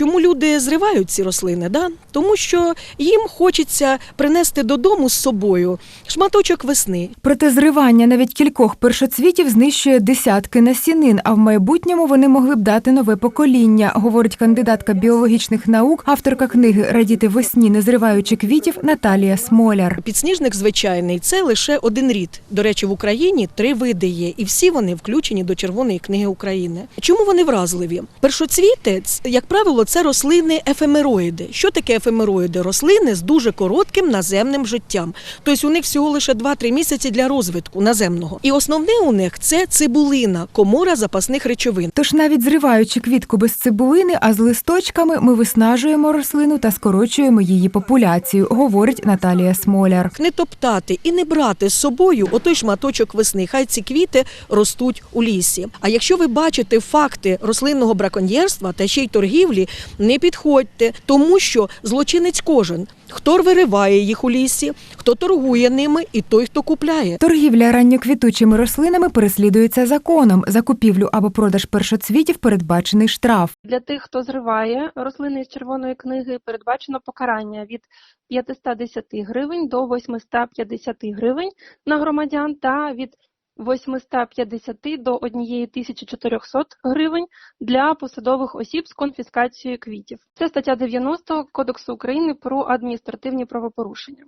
чому люди зривають ці рослини? Да? Тому що їм хочеться принести додому з собою шматочок весни. Проте зривання навіть кількох першоцвітів знищує десятки насінин, а в майбутньому вони могли б дати нове покоління, говорить кандидатка біологічних наук, авторка книги Радіти весні, не зриваючи квітів Наталія Смоляр. Підсніжник звичайний це лише один рід. До речі, в Україні три види є, і всі вони включені до Червоної книги України. Чому вони вразливі? Першоцвіти, як правило, це рослини ефемероїди. Що таке ефемероїди? Рослини з дуже коротким наземним життям. Тобто у них всього лише 2-3 місяці для розвитку наземного. І основне у них це цибулина, комора запасних речовин. Тож навіть зриваючи квітку без цибулини, а з листочками, ми виснажуємо рослину та скорочуємо її популяцію, говорить Наталія Смоляр. Не топтати і не брати з собою отой шматочок весни. Хай ці квіти ростуть у лісі. А якщо ви бачите факти рослинного браконьєрства та ще й торгівлі, не підходьте, тому що злочинець кожен. Хто вириває їх у лісі, хто торгує ними, і той, хто купляє. Торгівля ранньоквітучими рослинами переслідується законом. За купівлю або продаж першоцвітів передбачений штраф. Для тих, хто зриває рослини з червоної книги, передбачено покарання від 510 гривень до 850 гривень на громадян та від 850 до 1400 гривень для посадових осіб з конфіскацією квітів. Це стаття 90 Кодексу України про адміністративні правопорушення.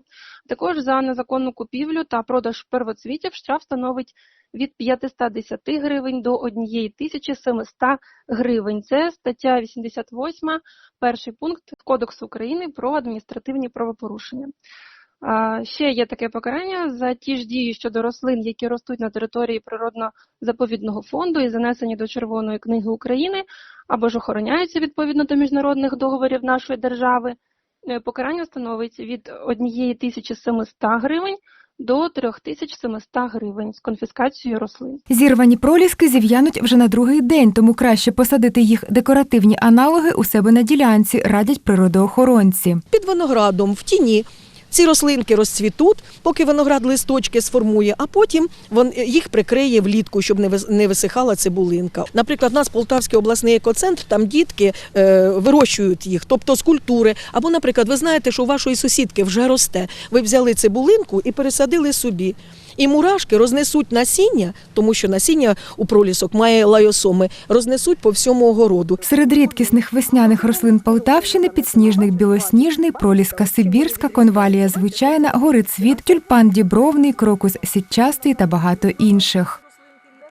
Також за незаконну купівлю та продаж первоцвітів штраф становить від 510 гривень до 1700 гривень. Це стаття 88, перший пункт Кодексу України про адміністративні правопорушення. А, Ще є таке покарання за ті ж дії щодо рослин, які ростуть на території природно-заповідного фонду і занесені до Червоної книги України або ж охороняються відповідно до міжнародних договорів нашої держави. Е, Покарання становить від 1700 гривень до 3700 гривень з конфіскацією рослин. Зірвані проліски зів'януть вже на другий день, тому краще посадити їх декоративні аналоги у себе на ділянці, радять природоохоронці. Під виноградом в тіні. Ці рослинки розцвітуть, поки виноград листочки сформує, а потім їх прикриє влітку, щоб не висихала цибулинка. Наприклад, у нас Полтавський обласний екоцентр, там дітки е, вирощують їх, тобто з культури. Або, наприклад, ви знаєте, що у вашої сусідки вже росте. Ви взяли цибулинку і пересадили собі. І мурашки рознесуть насіння, тому що насіння у пролісок має лайосоми, рознесуть по всьому огороду. Серед рідкісних весняних рослин Полтавщини підсніжник білосніжний, проліска сибірська, конвалія звичайна, горицвіт, тюльпан дібровний, крокус сітчастий та багато інших.